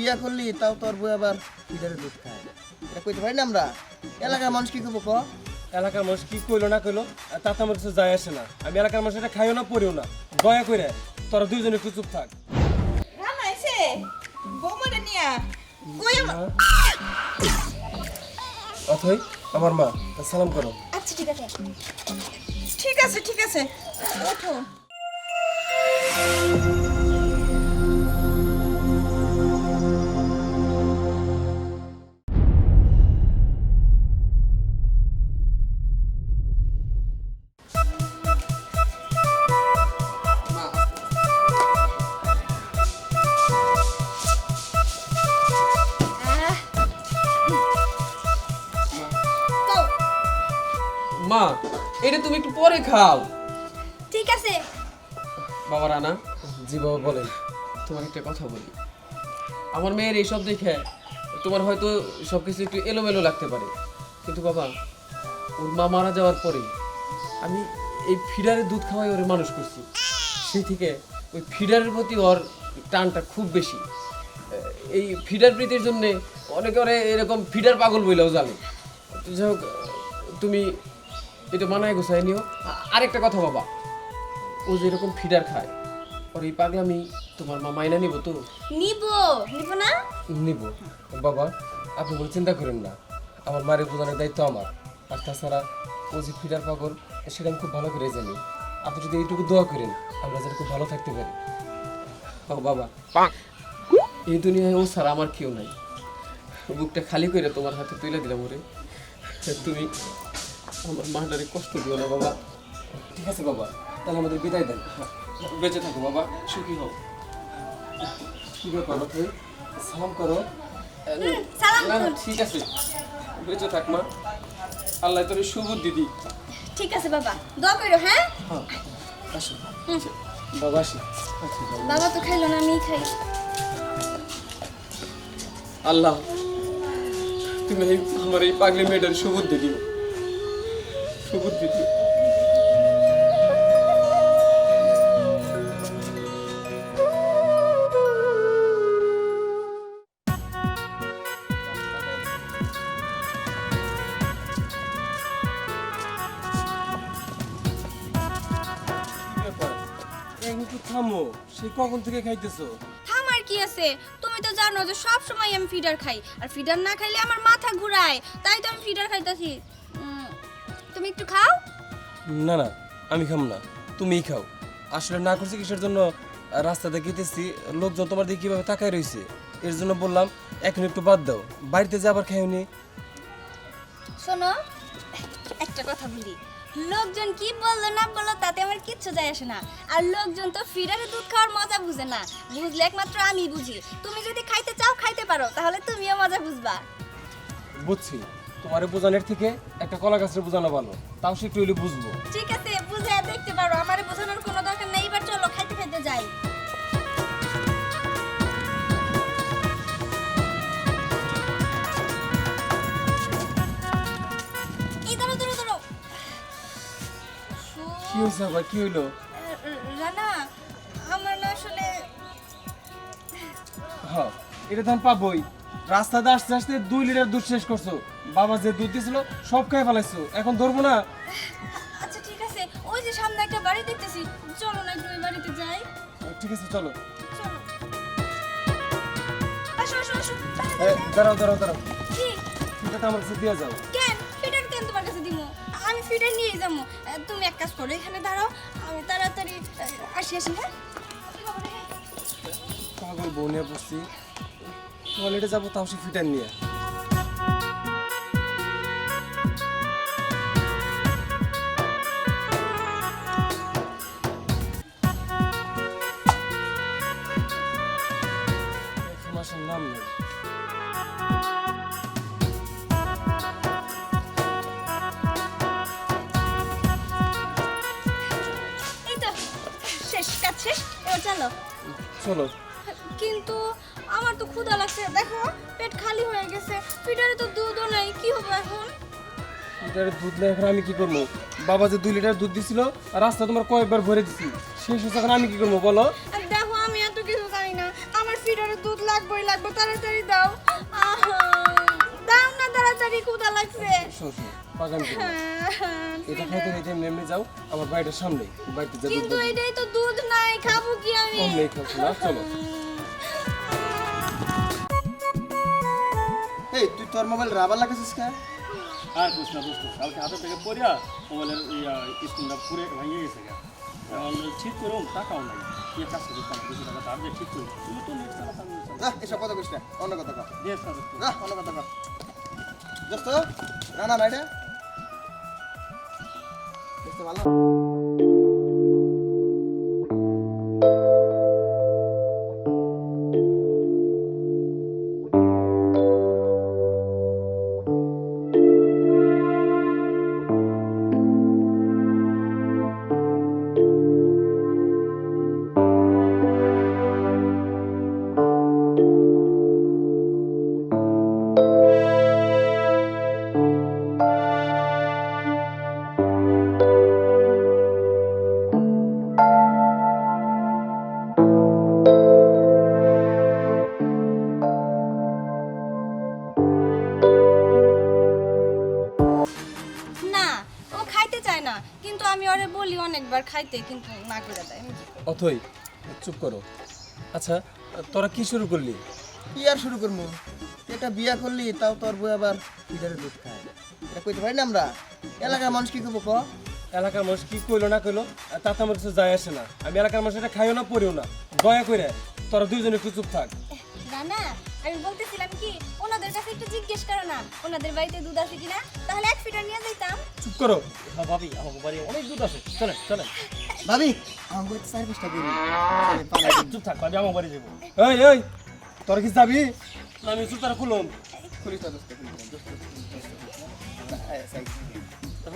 বিয়া করলি তাও তোর বই আবার ফিডারে দুধ খায়। এটা কইতে পারি না আমরা? এলাকার মানুষ কি করব ক? এলাকার মানুষ কি কইলো না কইলো আর তাতে আমার কিছু যায় আসে না। আমি এলাকার মানুষ এটা খাইও না পড়িও না। দয়া করে তোরা দুইজনে একটু চুপ থাক। রান্না হয়েছে বৌমাটা নিয়া কই আমার অথই আমার মা সালাম করো। আচ্ছা ঠিক আছে। ঠিক আছে ঠিক আছে। ওঠো। পরে খাও। ঠিক আছে। বাবা রানা জি বাবা বলেন তোমার একটা কথা বলি। আমার মেয়ের এইসব দেখে তোমার হয়তো সব কিছু একটু এলোমেলো লাগতে পারে। কিন্তু বাবা ওর মা মারা যাওয়ার পরে আমি এই ফিডারের দুধ খাওয়াই ওরে মানুষ করছি। সেই থেকে ওই ফিডারের প্রতি ওর টানটা খুব বেশি। এই ফিডার প্রীতির জন্যে অনেকে ওরে এরকম ফিডার পাগল বইলেও জানে। যাই হোক তুমি এটা মানায় গোছায় নিও। আরেকটা কথা বাবা। ও যেরকম ফিডার খায় ওর এই পাগলামি তোমার মা মাইনা নিব তো? নিব। নিব না? নিব। বাবা আপনি কোনো চিন্তা করেন না। আমার মায়ের বোঝানোর দায়িত্ব আমার। আর তাছাড়া ও যে ফিডার পাগল সেটা আমি খুব ভালো করে জানি। আপনি যদি এইটুকু দোয়া করেন আমরা যেন খুব ভালো থাকতে পারি। ও বাবা এই দুনিয়ায় ও ছাড়া আমার কেউ নাই। বুকটা খালি করে তোমার হাতে তুলে দিলাম ওরে। তুমি আমার মাটারে কষ্ট দিও না বাবা। ঠিক আছে বাবা। তাহলে আমাদের বিদায় দেন। বেঁচে থাকো বাবা। সুখী হও। কি ব্যাপার তুই সালাম করো। না না ঠিক আছে। বেঁচে থাক মা। আল্লাহ তোর সুবুদ্ধি দিদি ঠিক আছে বাবা। দোয়া করো হ্যাঁ? হ্যাঁ আসো। বাবা আসি। বাবা। তো খাইলো না আমি খাই। আল্লাহ তুমি এই আমার এই পাগলি মেয়েটার সুবুদ্ধি দিও। থেকে খাইতেছো? থামার কি আছে? তুমি তো জানো যে সব সময় আমি ফিডার খাই। আর ফিডার না খাইলে আমার মাথা ঘুরায়। তাই তো আমি ফিডার খাইতাছি। তুমি একটু খাও? না না আমি খাম না। তুমিই খাও। আসলে না করছি কিসের জন্য রাস্তাতে গেতেছি লোকজন তোমার দিকে কীভাবে তাকায় রয়েছে এর জন্য বললাম এখন একটু বাদ দাও। বাড়িতে যে আবার খাইনি শোনো একটা কথা বলি। লোকজন কি বলল না বলল তাতে আমার কিচ্ছু যায় আসে না। আর লোকজন তো ফিডারে দুধ খাওয়ার মজা বুঝে না। বুঝলে একমাত্র আমি বুঝি। তুমি যদি খাইতে চাও খাইতে পারো তাহলে তুমিও মজা বুঝবা। বুঝছি। তোমার বোঝানোর থেকে একটা কলা গাছের বোঝানো ভালো। তাও সে একটু হইলে বুঝব। ঠিক আছে বুঝে দেখতে পারো। আমারে বোঝানোর কোনো দরকার নেই। এবার চলো খাইতে খাইতে যাই। কি হয়েছে আবার কি হইল? রানা আমার না আসলে হ্যাঁ এটা তো আমি পাবোই। রাস্তাতে আসতে আসতে দুই লিটার দুধ শেষ করছ। বাবা যে দুধ সব খাই ফেলাইছো। এখন ধরবো না? আচ্ছা ঠিক আছে। ওই যে সামনে একটা বাড়ি দেখতেছি। চলো না একটু ওই বাড়িতে যাই। ঠিক আছে চলো। চলো। আসো আসো আসো। দাঁড়াও দাঁড়াও দাঁড়াও। কি? এটা আমার কাছে দিয়ে যাও। কেন? ফিটার কেন তোমার কাছে দিব আমি ফিরে নিয়ে যাব। তুমি এক কাজ করো, এখানে দাঁড়াও, আমি তাড়াতাড়ি আসি আসি হ্যাঁ? পাগল বউ পড়ছি টয়লেটে যাব, তাও সে ফিটার নিয়ে। কাজ এবার চলো। চলো। কিন্তু আমার তো ক্ষুধা লাগছে দেখো পেট খালি হয়ে গেছে। ফিটারে তো দুধও নাই কি হবে এখন? লিটারের দুধ না এখন আমি কি করব? বাবা যে দুই লিটার দুধ দিছিল রাস্তা তোমার কয়েকবার ভরে দিছি। শেষ হচ্ছে এখন আমি কি করব বলো? দেখো আমি এত কিছু জানি না। আমার ফিটারে দুধ লাগবেই লাগবে তাড়াতাড়ি দাও। দাও না তাড়াতাড়ি ক্ষুধা লাগছে। শোন শোন পাগান করো না। এটা খাইতে খাইতে এমনি এমনি যাও আমার বাড়িটার সামনে বাড়িতে যা দুধ কিন্তু। এটাই তো দুধ নাই খাব কি আমি? কম নেই খাচ্ছ না চলো। এই তুই তোর মোবাইল রাবার লাগাছিস কে? আর বুঝ না বুঝতো কালকে হাতে থেকে পড়িয়া মোবাইলের স্ক্রিনটা পুরে ভেঙে গেছে গা। এখন ঠিক করুন টাকাও নাই। কি কাজ করতে দুশো টাকা তার দিয়ে ঠিক করি তুমি তো নেট চালাতে এসব কথা কইস না অন্য কথা কর দিয়ে কাজ না অন্য কথা কর দোস্ত রানা না এটা খাইতে কিন্তু না করে দেয়? অথই চুপ করো। আচ্ছা তোরা কি শুরু করলি? কি আর শুরু করব? এটা বিয়া করলি তাও তোর বই আবার ফিডারে দুধ খায়। এটা কইতে পারি না আমরা? এলাকার মানুষ কি করব ক? এলাকার মানুষ কি কইলো না কইলো তাতে আমার কিছু যায় আসে না। আমি এলাকার মানুষ এটা খাইও না পড়িও না। দয়া করে তোরা দুইজনে একটু চুপ থাক। না না আমি বলতেছিলাম কি ওনাদের কাছে একটু জিজ্ঞেস করো না। ওনাদের বাড়িতে দুধ আছে কিনা? তাহলে এক ফিটার নিয়ে যাইতাম। চুপ করো। হ্যাঁ ভাবি আমার বাড়ি অনেক দুধ আছে। চলেন চলেন। ভাবি আমার পাঁচটা করি চুপ থাক ভাবি আমার বাড়ি যাব। এই এই তোরা কি যাবি আমি চুপ তারা খুলুম। খুলি না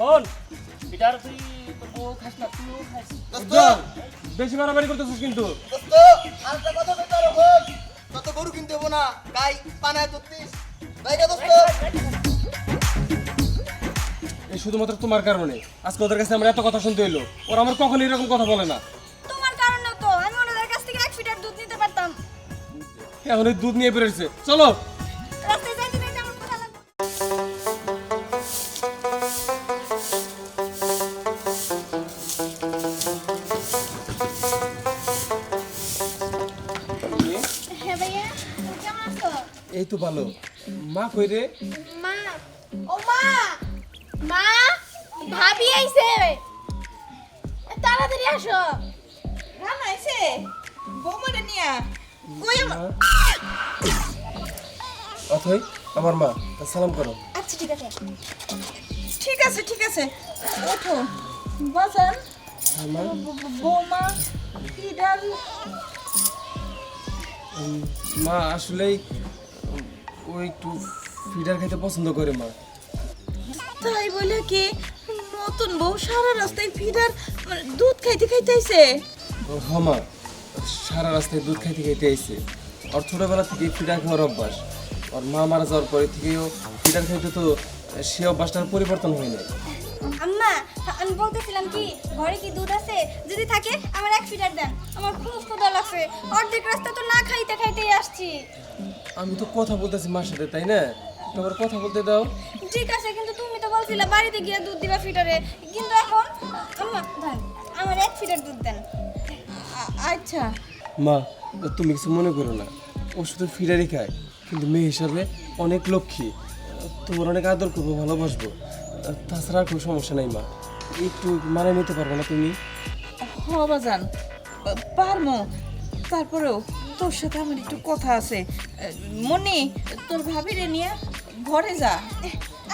বল এটার তুই তোর বউ খাস না তুইও খাস। বেশি মারামারি করতেছিস কিন্তু। দোস্ত! আরেকটা কথা পারো বল তত গরু কিনতে হব না। গাই পানায় দোস্ত এই শুধুমাত্র তোমার কারণে। আজকে ওদের কাছে আমরা এত কথা শুনতে হইল। ওরা আমার কখনো এরকম কথা বলে না। তোমার কারণে তো। আমি ওনাদের কাছ থেকে এক ফিটার দুধ নিতে পারতাম। এখন এই দুধ নিয়ে বেরোচ্ছে চলো। হ্যাঁ আছো? এই তো ভালো। মা কই রে মা ও মা মা ভাবি আইছে। তাড়াতাড়ি আসো। রান্না আইছে বৌমাটা নিয়া। কই আমার মা? অথই আমার মা সালাম করো। আচ্ছা ঠিক আছে। ঠিক আছে ঠিক আছে। ওঠো। বাজান হ্যাঁ, মা। বৌমা কি ডাল মা আসলেই ও একটু ফিডার খেতে পছন্দ করে মা। তাই বলে কি? নতুন বউ সারা রাস্তায় ফিডার মানে দুধ খাইতে খাইতে আইছে। ও মা। সারা রাস্তায় দুধ খাইতে খাইতে আইছে। ওর ছোটবেলা থেকে ফিডার খাওয়ার অভ্যাস। ওর মা মারা যাওয়ার পরে থেকেও ফিডার খাইতে তো সে অভ্যাসটার পরিবর্তন হয় না আম্মা আমি বলতেছিলাম কি ঘরে কি দুধ আছে? যদি থাকে আমার এক ফিটার দেন। আমার খুব ক্ষুধা লাগছে। অর্ধেক রাস্তা তো না খাইতে খাইতেই আসছি। আমি তো কথা বলতেছি মার সাথে তাই না? তোমার কথা বলতে দাও। ঠিক আছে কিন্তু তুমি তো বলছিলে বাড়িতে গিয়ে দুধ দিবা ফিটারে। কিন্তু এখন আম্মা আমার এক ফিটার দুধ দেন। আচ্ছা। মা তুমি কিছু মনে করো না। ও শুধু ফিডারই খায় কিন্তু মেয়ে হিসাবে অনেক লক্ষ্মী। তোমার অনেক আদর করব ভালোবাসবো। তাছাড়া আর কোনো সমস্যা নাই মা। একটু মানে নিতে পারব না তুমি। হ বাজান। পারমো তারপরেও তোর সাথে আমার একটু কথা আছে। মনি তোর ভাবি রে নিয়ে ঘরে যা।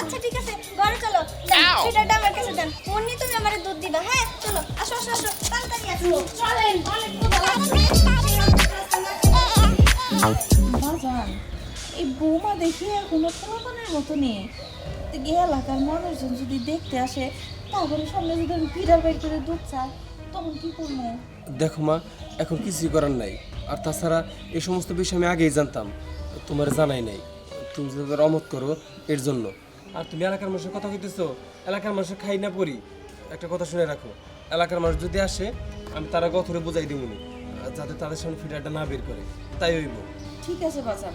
আচ্ছা ঠিক আছে ঘরে চলো। ফিটারটা আমার কাছে দেন। অন্য তুমি আমার দুধ দিবা হ্যাঁ? চলো আসো আসো আসো তাড়াতাড়ি আসো। চলেন। বাজান এই বৌমা দেখি এখনও পোলাপানের মতো নেই। গিয়ে এলাকার মানুষজন যদি দেখতে আসে তারপরে সামনে যদি আমি ফিডার বের করে দুধ চাই তখন কি করব? দেখো মা এখন কিছুই করার নাই। আর তাছাড়া এই সমস্ত বিষয় আমি আগেই জানতাম। তোমার জানাই নাই। তুমি যদি ওদের অমত করো এর জন্য। আর তুমি এলাকার মানুষের কথা কইতেছো এলাকার মানুষের খাই না পড়ি। একটা কথা শুনে রাখো এলাকার মানুষ যদি আসে আমি তারা গথরে বুঝাই দিব যাতে তাদের সামনে ফিডারটা না বের করে। তাই হইব। ঠিক আছে বাজান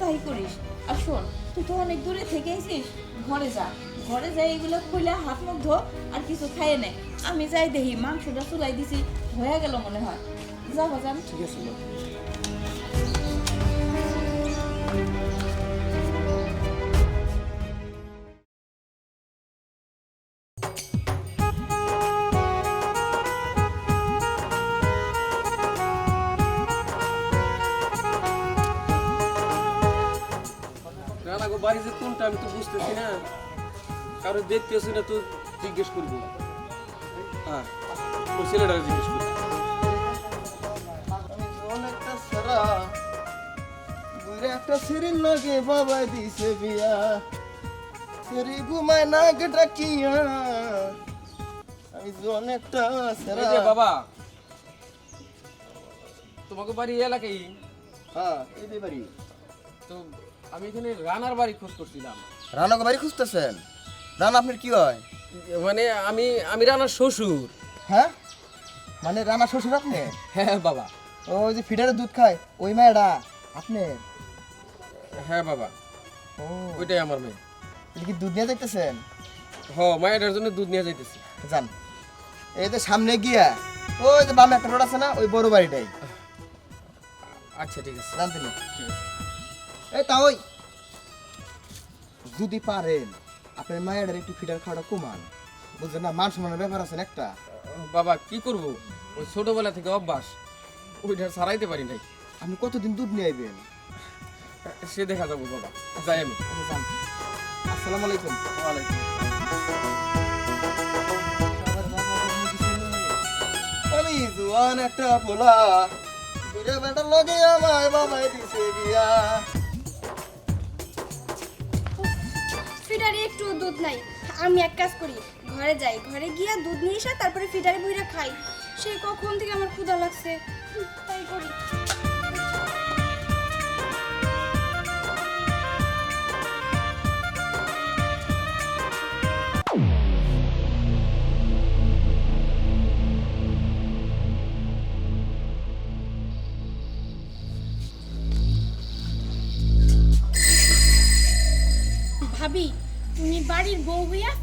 তাই করিস। আর শোন, তুই তো অনেক দূরে থেকে আইছিস ঘরে যা। ঘরে যাই এগুলো খুলে হাত মুখ ধো, আর কিছু খাইয়ে নে। আমি যাই দেখি, মাংসটা চুলাই দিছি। হয়ে গেল মনে হয়। যা বাজান ঠিক আছে রানা গো বাড়ি যে কোনটা আমি তো বুঝতেছি না। কারও দেখতেছি না তো জিজ্ঞেস করব। হ্যাঁ ওই ছেলেটাকে জিজ্ঞেস করব। সারা একটা সিরিল লাগে বাবা দিছে বিয়া। সিরি ঘুমায় না ডাকিয়া। আমি অনেকটা সারা এই যে বাবা তোমাকে বাড়ি এই এলাকায়? হ্যাঁ এই বাড়ি। তো আমি এখানে রানার বাড়ি খোঁজ করছিলাম রানাকে বাড়ি খুঁজতেছেন? রানা আপনার কি হয়? মানে আমি আমি রানার শ্বশুর। হ্যাঁ? মানে রানা শ্বশুর আপনি? হ্যাঁ বাবা। ওই যে ফিডারের দুধ খায় ওই মেয়েটা আপনি? হ্যাঁ বাবা। ও। ওইটাই আমার মেয়ে। এটা কি দুধ নিয়ে দেখতেছেন হ মায়ের জন্য দুধ নিয়ে যাইতেছি। যান। এই যে সামনে গিয়া ওই যে বামে একটা রোড আছে না ওই বড় বাড়িটাই। আচ্ছা ঠিক আছে। জানতে নি এই তা ওই। যদি পারেন আপনার মায়ের একটু ফিডার খাওয়াটা কমান। বুঝলেন না মান সম্মানের ব্যাপার আছে না একটা? বাবা কি করব? ওই ছোটবেলা থেকে অভ্যাস ওইটা ছাড়াইতে পারি নাই। আপনি কতদিন দুধ নিয়ে আইবেন? সে দেখা যাব বাবা। যাই আমি। আচ্ছা, আসসালামু আলাইকুম। ওয়ালাইকুম আমি জুয়ান একটা পোলা। বুড়ে বেটা লগে আমায় বাবাই দিছে বিয়া। একটু দুধ নাই। আমি এক কাজ করি, ঘরে যাই। ঘরে গিয়া দুধ নিয়ে এসে তারপরে ফিটারে বইরা খাই। সে কখন থেকে আমার ক্ষুধা লাগছে? তাই করি।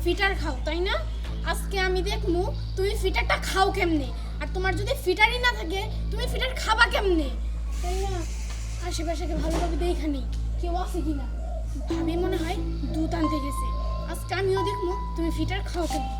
ফিটার খাও, তাই না? আজকে আমি দেখমু তুমি ফিটারটা খাও কেমনে? আর তোমার যদি ফিটারই না থাকে, তুমি ফিটার খাবা কেমনে? তাই না? আশেপাশে ভালোভাবে দেখা নেই, কেউ আছে কি না আমি মনে হয় দুধ আনতে গেছে। আজকে আমিও দেখমু তুমি ফিটার খাও কেমনে।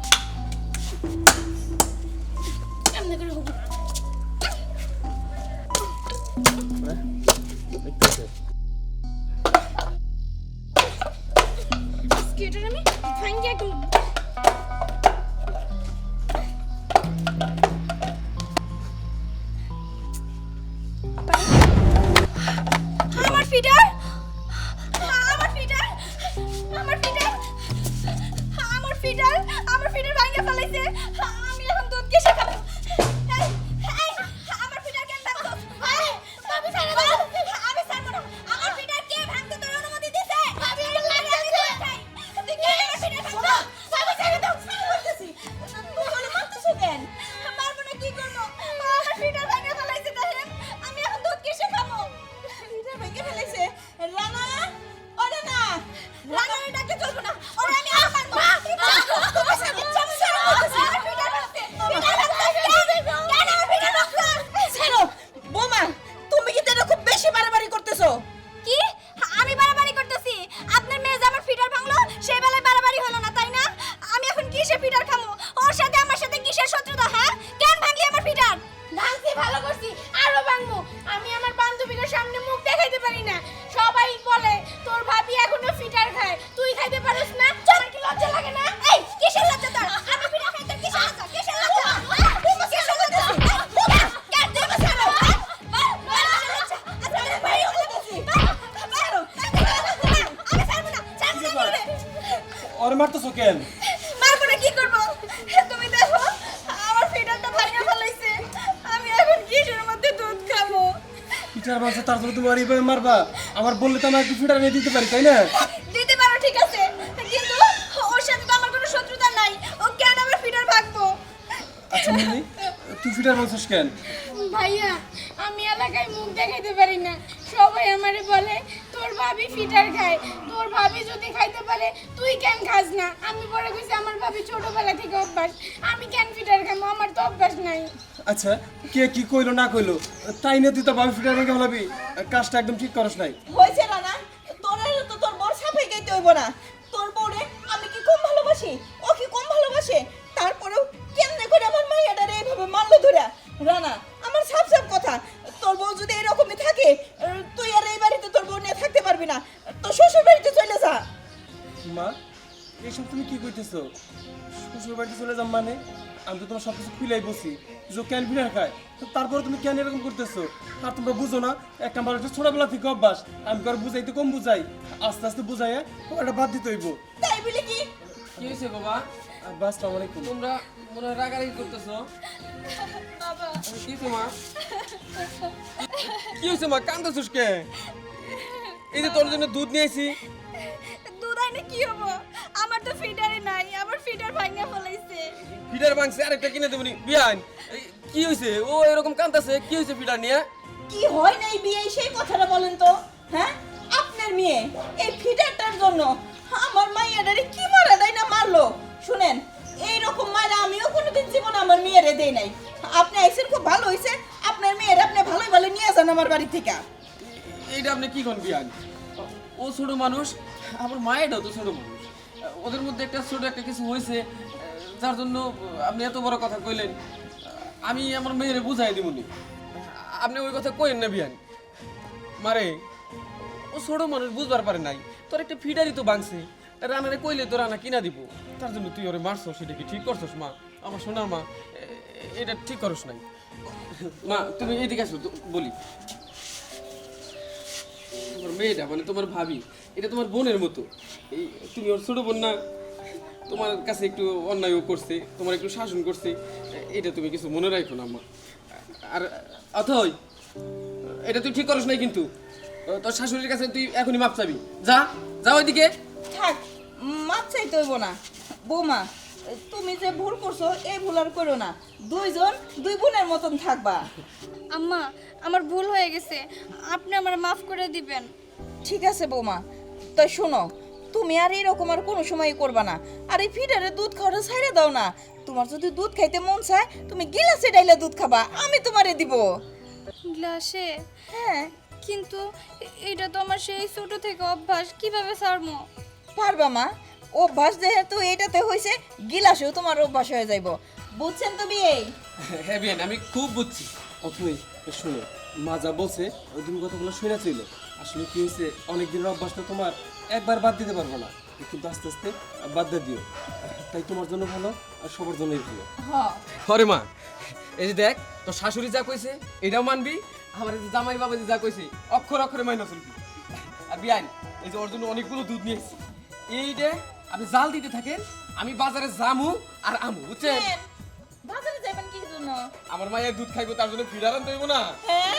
পিঠার মাংস তার জন্য তুমি আর এইভাবে মারবা। আমার বললে তো আমার একটু ফিটার নিয়ে দিতে পারি তাই না? দিতে পারো ঠিক আছে। কিন্তু ওর সাথে তো আমার কোনো শত্রুতা নাই। ও কেন আমার ফিডার ভাগবো? আচ্ছা মিলি তুই ফিটার মাংসস কেন? ভাইয়া আমি এলাকায় মুখ দেখাইতে পারি না। সবাই আমারে বলে তোর ভাবি ফিটার খায়। তোর ভাবি যদি খাইতে পারে তুই কেন খাস না? আমি পরে কইছি আমার ভাবি ছোটবেলা থেকে অভ্যাস। আমি কেন ফিটার খাব আমার তো অভ্যাস নাই। আচ্ছা কে কি কইলো না কইলো? তাই না তুই তো বাবু ফিটার রেখে হলাবি কাজটা একদম ঠিক করস নাই। হয়েছে না না? তোর তো তোর বর সাফাই গাইতে হইব না। তোর বউরে আমি কি কম ভালোবাসি? ও কি কম ভালোবাসে? তারপরেও কেমনে করে আমার মাইয়াটারে এইভাবে মারলো ধরে রানা আমার সাফ সাফ কথা। তোর বউ যদি এরকমই থাকে তুই আর এই বাড়িতে তোর বউ নিয়ে থাকতে পারবি না। তোর শ্বশুর বাড়িতে চলে যা। মা এইসব তুমি কি কইতেছো? শ্বশুর বাড়িতে চলে যাম মানে? আমি তো তোমার সব কিছু খুলাই বসি। যে ফিটার খায়। তো তারপরে তুমি কেন এরকম করতেছো। আর তোমরা বুঝো না একটা মানুষ ছোটবেলা থেকে অভ্যাস। আমি কারও বুঝাইতে কম বুঝাই? আস্তে আস্তে বুঝাইয়া ওটা বাদ দিতে হইব। তাই বলে কি? কি হয়েছে বাবা? আর বাস আসসালামু আলাইকুম। তোমরা মনে হয় রাগারাগি করতেছো। কি হয়েছে মা কি হয়েছে মা কান্দাছিস কে এই যে তোর জন্য দুধ নিয়ে আইছি কি হব? আমার তো ফিটারই নাই আমার ফিটার ভাঙা ফলাইছে। ফিডার মাংস আরেকটা কিনে দেবনি বিয়ান কি হয়েছে ও এরকম কান্দাছে কি হয়েছে ফিডার নিয়ে? কি হয় নাই বিয়ে সেই কথাটা বলেন তো হ্যাঁ? আপনার মেয়ে এই ফিটারটার জন্য আমার মাইয়াটারে কি মারা দেয় না মারলো? শুনেন এইরকম মারা আমিও কোনোদিন জীবনে আমার মেয়েরে দেই নাই। আপনি আইসেন খুব ভালো হয়েছে আপনার মেয়ের আপনি ভালোই ভালো নিয়ে যান আমার বাড়ি থেকে। এইটা আপনি কি কোন বিয়ান? ও ছোট মানুষ আমার মায়েরটাও তো ছোট মানুষ ওদের মধ্যে একটা ছোট একটা কিছু হয়েছে যার জন্য আপনি এত বড় কথা কইলেন আমি আমার মেয়েরে বুঝাই দিবনি আপনি ওই কথা কইেন না বিয়ান। মারে, ও ছোট মানুষ বুঝবার পারে নাই। তোর একটা ফিডারই তো বাংছে রানারে কইলে তো রানা কিনা দিব। তার জন্য তুই ওরে মারছো সেটা কি ঠিক করছস, মা? আমার সোনার মা এটা ঠিক করস নাই। মা, তুমি এদিকে আসো বলি। তোমার মেয়েটা মানে তোমার ভাবি। এটা তোমার বোনের মতো। এই তুমি ওর ছোট বোন না তোমার কাছে একটু অন্যায়ও করছে তোমার একটু শাসন করছে এটা তুমি কিছু মনে রাখো না আমার আর অথই এটা তুই ঠিক করস নাই কিন্তু। তোর শাশুড়ির কাছে তুই এখনই মাপ চাবি। যা যা ওইদিকে। থাক মাছ চাইতে হইব না। বৌমা তুমি যে ভুল করছ এই ভুল আর করো না। দুইজন দুই বোনের মতন থাকবা। আম্মা আমার ভুল হয়ে গেছে। আপনি আমার মাফ করে দিবেন। ঠিক আছে বৌমা। তাই শোনো তুমি আর এরকম আর কোনো সময় করবা না। আর এই ফিডারে দুধ খাওয়াটা ছাইড়ে দাও না। তোমার যদি দুধ খাইতে মন চায় তুমি গিলাসে ডাইলে দুধ খাবা আমি তোমারে দিব। গ্লাসে? হ্যাঁ। কিন্তু এটা তো আমার সেই ছোট থেকে অভ্যাস কীভাবে ছাড়মো? পারবা মা। অভ্যাস যেহেতু এটাতে হয়েছে গিলাসেও তোমার অভ্যাস হয়ে যাইব। বুঝছেন তুমি এই হ্যাঁ বিয়ান আমি খুব বুঝছি। অথই শোনো মা যা বলছে ওই তুমি কথাগুলো শুনে ছিল আসলে কি হয়েছে? অনেক দিনের অভ্যাসটা তোমার একবার বাদ দিতে পারব না। কিন্তু আস্তে আস্তে বাদ দিয়ে দিও। তাই তোমার জন্য ভালো আর সবার জন্যই ভালো। হ্যাঁ হরে মা এই যে দেখ তোর শাশুড়ি যা কইছে এটাও মানবি আমার এই যে জামাই বাবা যে যা কইছে অক্ষর অক্ষরে মাইনা চলবি। আর বিয়ান এই যে ওর জন্য অনেকগুলো দুধ নিয়েছি এইটা আপনি জাল দিতে থাকেন আমি বাজারে জামু আর আমু বুঝছেন? বাজারে যাবেন কি জন্য? আমার মায়ের দুধ খাইবো তার জন্য ফিরার আনতে হইব না। হ্যাঁ।